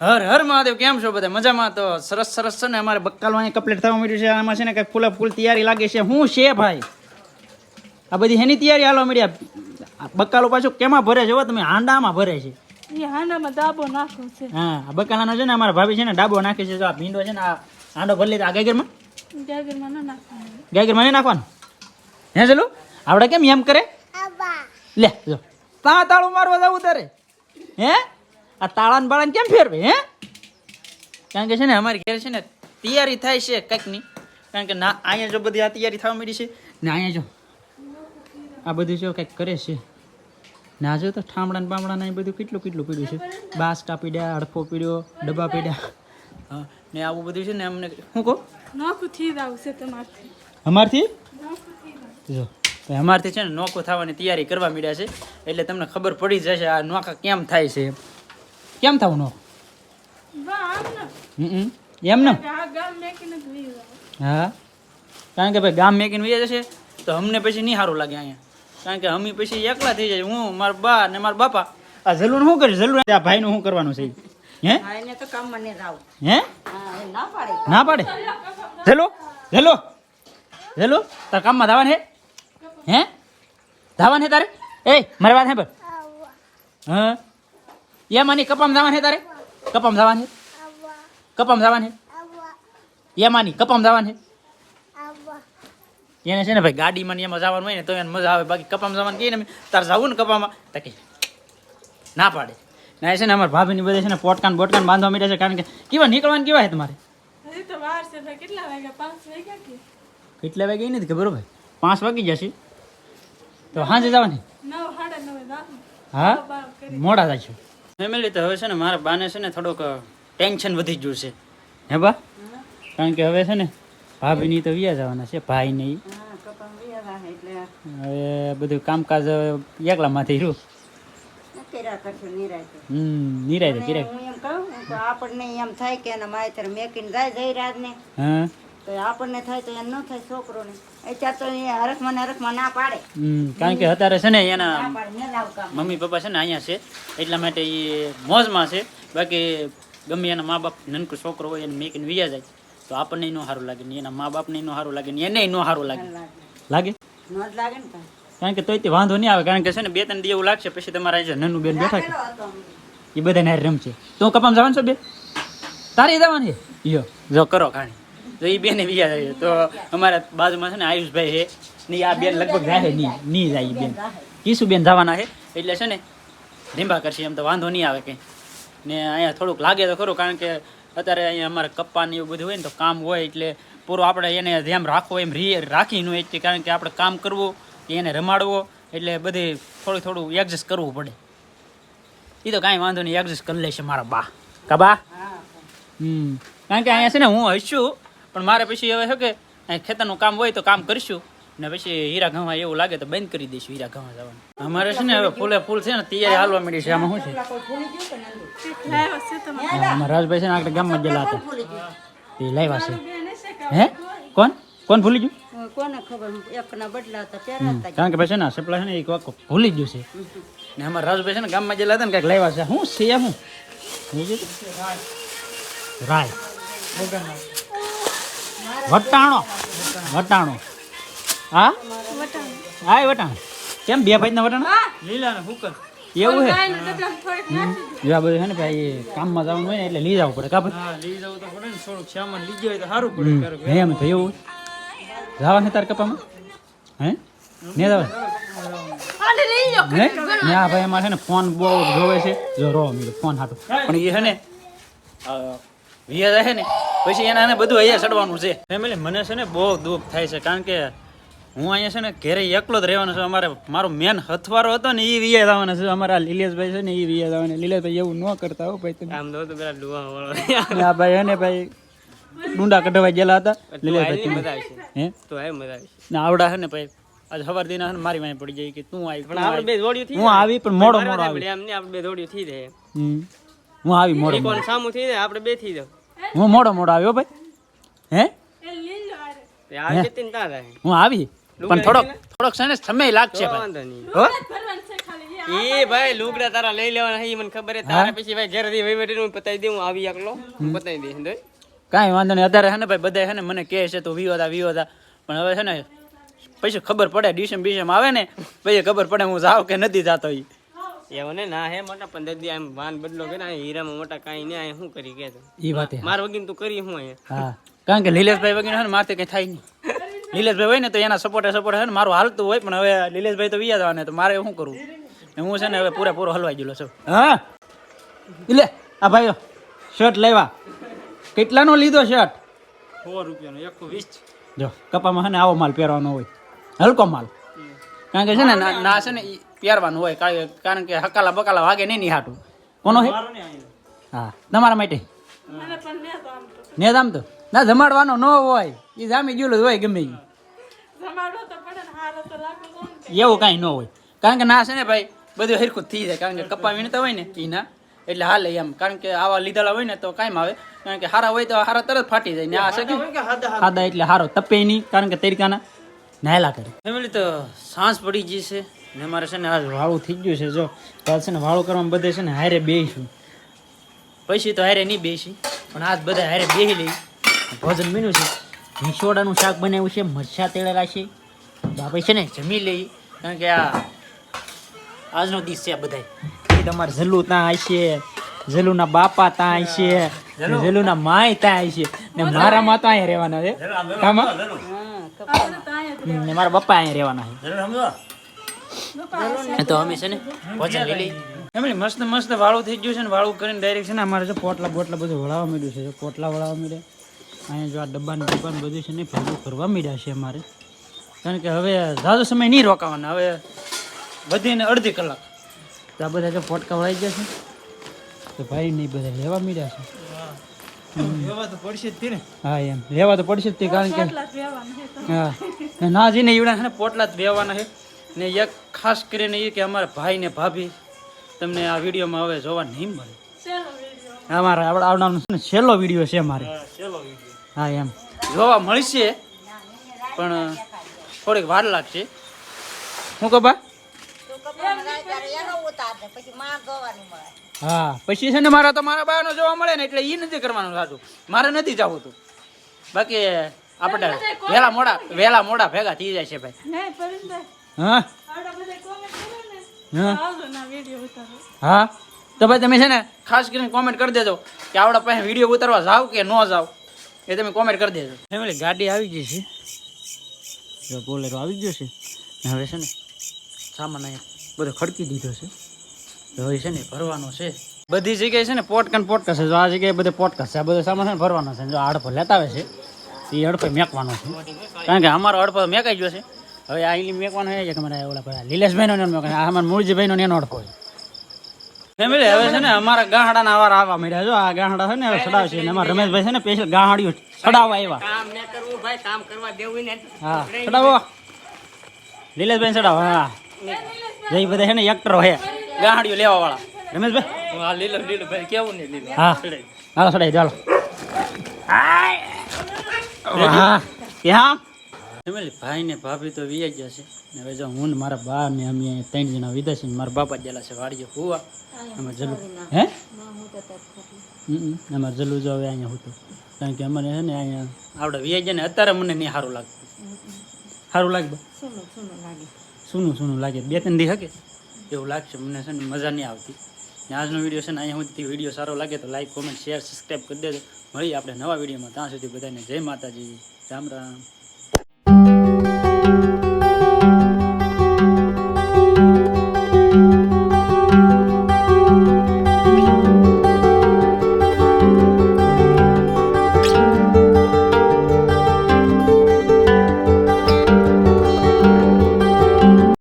હર હર મહાદેવ કેમ છો બધા? મજામાં તો સરસ સરસ છે ને અમારે બક્કાલમાં અહીં કમ્પ્લીટ થવા મળ્યું છે. આમાં છે ને કંઈક ફૂલા ફૂલ તૈયારી લાગે છે. શું છે ભાઈ? આ બધી એની તૈયારી હાલવા મળ્યા આ બક્કાલો પાછું કેમાં ભરે છે? હો તમે હાંડામાં ભરે છે. હાંડામાં દાબો નાખો છે. હા આ છે ને અમારા ભાભી છે ને ડાબો નાખે છે. જો આ ભીંડો છે ને આ હાંડો ભરી લીધા આ ગાગરમાં ગાગરમાં ન નાખવાનું. ગાગરમાં નહીં નાખવાનું? હે ચલું આવડે કેમ એમ કરે? લે જો. તા તાળું મારવા જવું તારે. હે? આ તાળાને બાળાને કેમ ફેરવે હે? કારણ કે છે ને અમારી ઘેર છે ને તૈયારી થાય છે કંઈકની. કારણ કે ના અહીંયા જો બધી આ તૈયારી થવા માંડી છે. ને અહીંયા જો આ બધું જો કંઈક કરે છે. ના જો તો ઠામડા ને બામડા ને એ બધું કેટલું કેટલું પીડ્યું છે. બાસકા પીડ્યા અડફો પીડ્યો ડબ્બા પીડ્યા. હા ને આવું બધું છે ને અમને શું કહો? નોખું આવશે તમારથી. અમારથી? જ અમારથી છે ને નોખું થવાની તૈયારી કરવા માંડ્યા છે. એટલે તમને ખબર પડી જશે આ નોખા કેમ થાય છે. કેમ થવું નોખ વાહ આમ ને હમ. એમ ને? હા. કારણ કે ભાઈ ગામ મેકીને વહી જશે તો અમને પછી નહીં સારું લાગે અહીંયા. કારણ કે અમે પછી એકલા થઈ જાય. હું મારા બા ને મારા બાપા. આ જલુન શું કરે જલુન આ ભાઈનું શું કરવાનું છે? હે? તો કામમાં નહીં રાવ. હે? હા ના પાડે. ના પાડે? ઝેલો ઝેલો ઝેલો. તાર કામમાં ધાવાન હે? હે? ધાવાન હે તારે? એ મારી વાત હે પર હા. એ માની કપામ ધાવાન હે તારે કપામ ધાવાન હે કપામ ધાવાન હે એ માની કપામ ધાવાન હે એને છે ને ભાઈ ગાડીમાં ને એમાં જવાનું હોય ને તો એને મજા આવે બાકી કપામ જવાનું કહીએ ને અમે, તારે જવું ને કપામાં તો કે ના પાડે ના એ છે ને અમારા ભાભીની બધે છે ને પોટકાન બોટકાન બાંધવા માંડ્યા છે કારણ કે કેવા નીકળવાનું કેવા છે તમારે? હજી તો વાર છે ભાઈ કેટલા વાગ્યા? પાંચ વાગ્યા કે? કેટલા વાગે એ નથી ખબર હો ભાઈ? પાંચ વાગી જશે તો સાંજે જવાની? નવ સાડા નવે દાખલ હા? બાર કરી. મોડા થાય છે. ફેમિલી તો હવે છે ને મારા બાને છે ને થોડોક ટેન્શન વધી ગયું છે. હે બા? કારણ કે હવે છે ને ભાભીની તો વ્યા જવાના છે ભાઈ ને હવે બધું કામકાજ એકલામાંથી રહ્યું. નિરાય નિરાય આપણને એમ થાય કે એના માથે મેકીને જાય જઈ રાત ને હા. તો આપણને થાય તો એમ ન થાય છોકરોને. અત્યારે તો એ હરખમાં ને હરખમાં ના પાડે. કારણ કે અત્યારે છે ને એના મમ્મી પપ્પા છે ને અહીંયા છે એટલા માટે એ મોજમાં છે. બાકી ગમે એના મા બાપ નનકો છોકરો હોય એને મેકીને વિયા જાય. તો આપણને ન સારું લાગે ને એના મા બાપને ન સારું લાગે ને એને ન સારું લાગે. લાગે. લાગે? ને કારણ કે તોય તે વાંધો નહીં આવે કારણ કે છે ને બે ત્રણ દી એવું લાગશે પછી તમારા જે નન્નું બેન બેઠા છે એ બધા ને રમશે. તો કપામ જવાનું છો બે? તારી જવાનું યો જો કરો ખાણી. તો એ બેને બીજા જાય તો અમારા બાજુમાં છે ને આયુષભાઈ છે. ને આ બેન લગભગ જાય નહીં નહીં જાય બેન. કીસુ બેન જવાના છે એટલે છે ને ધીંબા કરશે એમ તો વાંધો નહીં આવે કંઈ. ને અહીંયા થોડુંક લાગે તો ખરું કારણ કે અત્યારે અહીંયા અમારે કપ્પાને એવું બધું હોય ને તો કામ હોય એટલે પૂરું આપણે એને ધ્યાન રાખવો એમ રી રાખી ન કારણ કે આપણે કામ કરવું કે એને રમાડવો એટલે બધે થોડું થોડું એડજસ્ટ કરવું પડે. એ તો કાંઈ વાંધો નહીં એડજસ્ટ કરી લેશે મારા બા. કા બા? હમ. કારણ કે અહીંયા છે ને હું હસું પણ મારે પછી હવે શું કે ખેતરનું કામ હોય તો કામ કરીશું. ને પછી હીરા ઘઉં એવું લાગે તો બંધ કરી દઈશું હીરા ઘઉં જવાનું. અમારે છે ને હવે ફૂલે ફૂલ છે ને તૈયારી હાલવા માંડી છે. આમાં શું છે? હા, રાજભાઈ છે ને આગળ ગામમાં ગયેલા હતા. એ તે લાવ્યા છે. હે? કોણ? કોણ ભૂલી ગયું? કોને ખબર? એકના બદલા હતા પહેરાતા કારણ કે ભાઈ છે ને સપ્લાય છે ને એક વાકો ભૂલી ગયું છે. ને અમારા રાજભાઈ છે ને ગામમાં ગયેલા હતા ને કંઈક લાવ્યા છે. શું છે છે? રાય. વટાણો. વટાણો. હા? વટાણ હા વટાણ. કેમ બે ભાઈ ના વટાણા લીલા ને ફૂકર એવું છે ગાયને ડબલામાં થોડીક નાખી જો આ બધું છે ને ભાઈ કામમાં જવાનું હોય ને એટલે લઈ જવું પડે કાપડ હા લઈ જવું તો પડે ને. થોડુંક સામાન લઈ જાય તો સારું પડે એમ તો એવું જવા ને તાર કપામાં? હે? ને જવા? ભાઈ એમાં છે ને ફોન બહુ જોવે છે. જો રો ફોન હાટો. પણ એ છે ને વિયા રહે ને પછી એના બધું અહીંયા ચડવાનું છે. ફેમિલી મને છે ને બહુ દુઃખ થાય છે કારણ કે હું અહીંયા છે ને ઘરે એકલો જ રહેવાનો છું. અમારે મારો મેન હથવારો હતો ને એ વિયા જવાનો છે. અમારા લીલેશભાઈ છે ને એ વિયા જવાના. લીલેશભાઈ એવું ન કરતા હો ભાઈ તમે. આમ તો તો પેલા ડુવા વાળો આ ભાઈ હે ને ભાઈ ડુંડા કઢવા ગયેલા હતા. લીલેશભાઈ મજા આવશે હે? તો એ મજા આવશે ને આવડા છે ને ભાઈ આજ સવાર દિન મારી વાંહે પડી જાય કે તું આવી પણ આપણે બે જોડિયું હું આવી પણ મોડો મોડો આવી. એમ ને આપણે બે જોડિયું થઈ જાય. હમ. હું આવી મોડો કોણ સામું થઈ જાય આપણે બે થઈ જાવ હું મોડો મોડો આવ્યો ભાઈ. હે? એ લઈ આરે આ જતી ને રહે હું? આવી. પણ થોડોક થોડોક છે ને સમય લાગશે ભાઈ. વાંધો નહીં. હો? ભરવાનું છે ખાલી. એ ભાઈ લુગડા તારા લઈ લેવાના હે મને ખબર હે તારા પછી ભાઈ ઘેરથી વહીવટી નું પતાવી દઉં હું આવી એકલો. પતાવી દઈશ દોય. કાંઈ વાંધો નહીં. અત્યારે હે ને ભાઈ બધા હે ને મને કહે છે તો વિવો હતા વિવો પણ હવે છે ને પછી ખબર પડે ડીસમ બીસમ આવે ને પછી ખબર પડે હું જાવ કે નથી જાતો ઈ. એવું ને? ના હે મોટા પંદર દી આમ વાન બદલો કે ના હીરામાં મોટા કાઈ નહીં આ શું કરી કે ઈ વાત માર વગીન તું કરી હું અહીંયા? હા. કારણ કે લીલેશભાઈ વગેરે હે ને મારતે કંઈ થાય નહીં. લીલેશભાઈ હોય ને તો એના સપોર્ટે સપોર્ટ છે ને મારું હાલતું હોય પણ હવે લીલેશભાઈ તો વિયા જવાને તો મારે શું કરવું? ને હું છે ને હવે પૂરેપૂરો હલવાઈ ગયેલો છું. હા? એટલે આ ભાઈઓ શર્ટ લેવા કેટલાનો લીધો શર્ટ સો રૂપિયાનો એકસો વીસ જો કપામાં હે ને આવો માલ પહેરવાનો હોય. હલકો માલ. કારણ કે છે ને ના ના છે ને પહેરવાનું હોય કારણ કે- હકાલા બકાલા વાગે નહીં ની હાટું. કોનો હે? હા તમારા માટે? ને જામ તો ને આમ તો ના જમાડવાનો ન હોય એ જામી ગયેલું હોય ગમે એવું કાંઈ ન હોય. કારણ કે ના છે ને ભાઈ બધું હરખું થઈ જાય. કારણ કે કપા વીણતા હોય ને એ ના. એટલે હાલે એમ. કારણ કે આવા લીધેલા હોય ને તો કાંઈ આવે કારણ કે હારા હોય તો હારા તરત ફાટી જાય ને આ છે કે? ખાધા એટલે હારો તપે નહીં કારણ કે તરીકાના નાયલા કરે. ફેમિલી તો સાંજ પડી ગઈ છે. ને મારે છે ને આજ વાળું થઈ ગયું છે. જો તો આજ છે ને વાળું કરવામાં બધે છે ને હારે બેસીશું પછી તો હારે નહીં બેસી પણ આજ બધા હારે બેસી લઈ. ભોજન મેન્યુ છે. મીસોડાનું શાક બનાવ્યું છે મરચા તેડેલા છે. બાપે છે ને જમી લઈ કારણ કે આ આજનો દિવસ છે આ બધાય. એ તમારે જલ્લું ત્યાં આવશે જલુના બાપા ત્યાં આવશે જલુના માય ત્યાં આવશે ને મારા માં તો અહીંયા રહેવાના છે. ને મારા પપ્પા અહીંયા રહેવાના છે. તો અમે છે ને ભોજન લઈ લઈ એમણે મસ્ત મસ્ત વાળું થઈ ગયું છે ને વાળું કરીને ડાયરેક્ટ છે ને અમારે જો પોટલા બોટલા બધું વળાવવા મળ્યું છે. પોટલા વળાવવા માંડ્યા અહીંયા જો આ ડબ્બાને ડબ્બાને બધું છે ને ભેગું કરવા મળ્યા છે અમારે. કારણ કે હવે ઝાઝો સમય નહીં રોકાવાના. હવે વધીને અડધી કલાક. તો આ બધા જો પોટકા વળાઈ ગયા છે. તો ભાઈ નહીં બધા લેવા મળ્યા છે. લેવા તો પડશે જ તે ને. હા એમ. લેવા તો પડશે જ તે કારણ કે છે હા. ને જઈને ઈવડા છે ને પોટલા જ બેવાના છે. ને એક ખાસ કરીને એ કે અમારા ભાઈ ને ભાભી તમને આ વિડીયોમાં હવે જોવા નહીં મળે. અમારે વીડિયો. અમારા આવડા છે ને છેલ્લો વીડિયો છે મારે હા એમ. જોવા મળશે પણ થોડીક વાર લાગશે. શું કબા હા પછી છે ને મારા તો મારા બાનો જોવા મળે ને એટલે એ નથી કરવાનું સાચું. મારે નથી જવું તું. બાકી આપણે વેલા મોડા વેલા મોડા ભેગા થઈ જાય છે ભાઈ. હા? આવડા બધા કોમેન્ટ કરે હા. ને આવજો ના વીડિયો ઉતારો. હા? તો ભાઈ તમે છે ને ખાસ કરીને કોમેન્ટ કરી દેજો કે આવડા પાસે વીડિયો ઉતારવા જાવ કે ન જાવ એ તમે કોમેન્ટ કરી દેજો. ફેમિલી ગાડી આવી ગઈ છે. જો બોલેરો આવી ગયો છે. હવે છે ને સામાન અહીંયા બધો ખડકી દીધો છે. હવે છે ને ભરવાનો છે. બધી જગ્યાએ છે ને પોટકન પોટકા છે. જો આ જગ્યાએ બધે પોટકા છે. આ બધો સામાન છે ને ભરવાનો છે. જો આ અડફો લેતા આવે છે. એ હડફો મેકવાનો છે. કારણ કે અમારો હડફો મેકાઈ ગયો છે. હવે આ ઇલી મેકવાનો છે કે મારા ઓલા પેલા લીલેશભાઈનો ને મેકવાનો આ અમારા મૂળજીભાઈનો ને એનો અડફો છે. ફેમિલી હવે છે ને અમારા ગાહડાના વાર આવવા મળ્યા જો આ ગાહડા છે ને હવે સડાવશે ને અમારા રમેશભાઈ છે ને સ્પેશિયલ ગાહડીઓ સડાવવા આવ્યા. કામ ને કરવું ભાઈ કામ કરવા દેવું ને. હા સડાવો. લીલેશભાઈ સડાવો હા. જય બધા છે ને એક્ટરો હે ગાહડીઓ લેવા વાળા રમેશભાઈ? હા લીલો લીલો ભાઈ કેવું ને લીલો? હા. હાલો સડાઈ ચાલો. હા. ક્યાં ફેમિલી ભાઈ ને ભાભી તો વિયા ગયા છે. ને હવે જો હું ને મારા બા ને અમે ત્રણ જણા છે મારા બાપા ગયેલા છે વાડીએ હોવા. અમારે જલુ હે? અમારે જલુ જો હવે અહીંયા હતું કારણ કે અમારે છે ને અહીંયા આવડે વિયા ગયા ને અત્યારે મને નહીં સારું લાગતું. સારું લાગે? સુનું સુનું લાગે. બે, ત્રણ દી હકે? એવું લાગશે. મને છે ને મજા નહીં આવતી. આજનો વીડિયો છે ને અહીંયા સુધી વીડિયો સારો લાગે તો લાઈક કોમેન્ટ શેર સબસ્ક્રાઈબ કરી દેજો. મળીએ આપણે નવા વિડીયોમાં. ત્યાં સુધી બધાને જય માતાજી. રામ રામ.